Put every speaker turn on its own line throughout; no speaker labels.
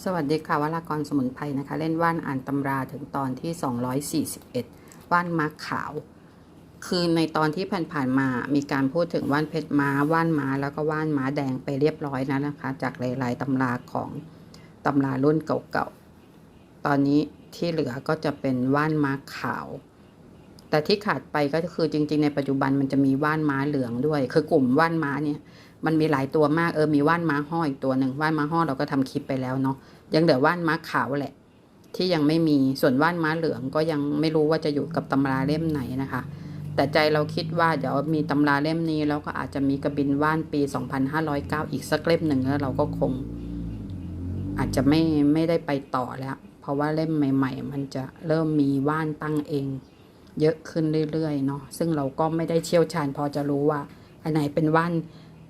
สวัสดีค่ะวรากรสมุนไพรนะคะ เล่นว่านอ่านตำราถึงตอนที่ 241 ว่านม้าขาว คือในตอนที่ผ่านๆมามีการพูดถึงว่านเพชรม้าว่านม้าแล้วก็ว่านม้าแดงไปเรียบร้อยแล้วนะคะ จากหลาย ๆตำราของตำรารุ่นเก่าๆ ตอนนี้ที่เหลือก็จะเป็นว่านม้าขาว แต่ที่ขาดไปก็คือจริง ๆ ในปัจจุบันมันจะมีว่านม้าเหลืองด้วย คือกลุ่มว่านม้าเนี่ย มันมีหลายตัวมากเออมีว่านม้าห้ออีกตัวหนึ่งว่านม้าห้อเราก็ทำคลิปไปแล้วเนาะยังเหลือว่านม้าขาวแหละ ที่ยังไม่มีส่วนว่านม้าเหลืองก็ยังไม่รู้ว่าจะอยู่กับตำราเล่มไหนนะคะ แต่ใจเราคิดว่าเดี๋ยวมีตำราเล่มนี้แล้วก็อาจจะมีกระบินว่านปี 2509 อีกสักเล่มหนึ่งแล้วเราก็คง อาจจะไม่ไม่ได้ไปต่อแล้วเพราะว่าเล่มใหม่ ๆ มันจะเริ่มมีว่านตั้งเอง เยอะขึ้นเรื่อยๆเนาะซึ่งเราก็ไม่ได้เชี่ยวชาญพอจะรู้ว่าอันไหนเป็นว่าน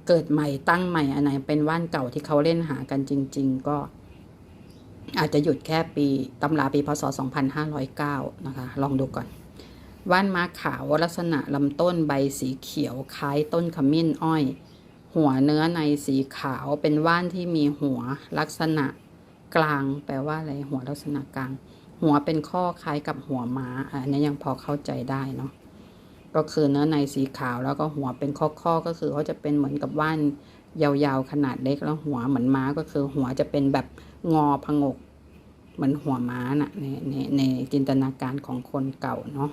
เกิดใหม่ตั้งใหม่อันไหนเป็นว่านเก่าที่เขาเล่นหากันจริง ๆ ก็อาจจะหยุดแค่ปีตำราปีพศ 2509 นะคะ ลองดูก่อน ว่านม้าขาวลักษณะลำต้นใบสีเขียวคล้ายต้นขมิ้นอ้อย หัวเนื้อในสีขาวเป็นว่านที่มีหัวลักษณะกลาง แปลว่าอะไรหัวลักษณะกลาง หัวเป็นข้อคล้ายกับหัวม้าอันนี้ยังพอเข้าใจได้เนาะ ก็คือเนื้อในสีขาวแล้วก็หัวเป็นข้อๆก็คือเขาจะเป็นเหมือนกับว่านยาวๆขนาดเล็กแล้วหัวเหมือนม้าก็คือหัวจะเป็นแบบงอพงก เหมือนหัวม้าน่ะในในในจินตนาการของคนเก่าเนาะ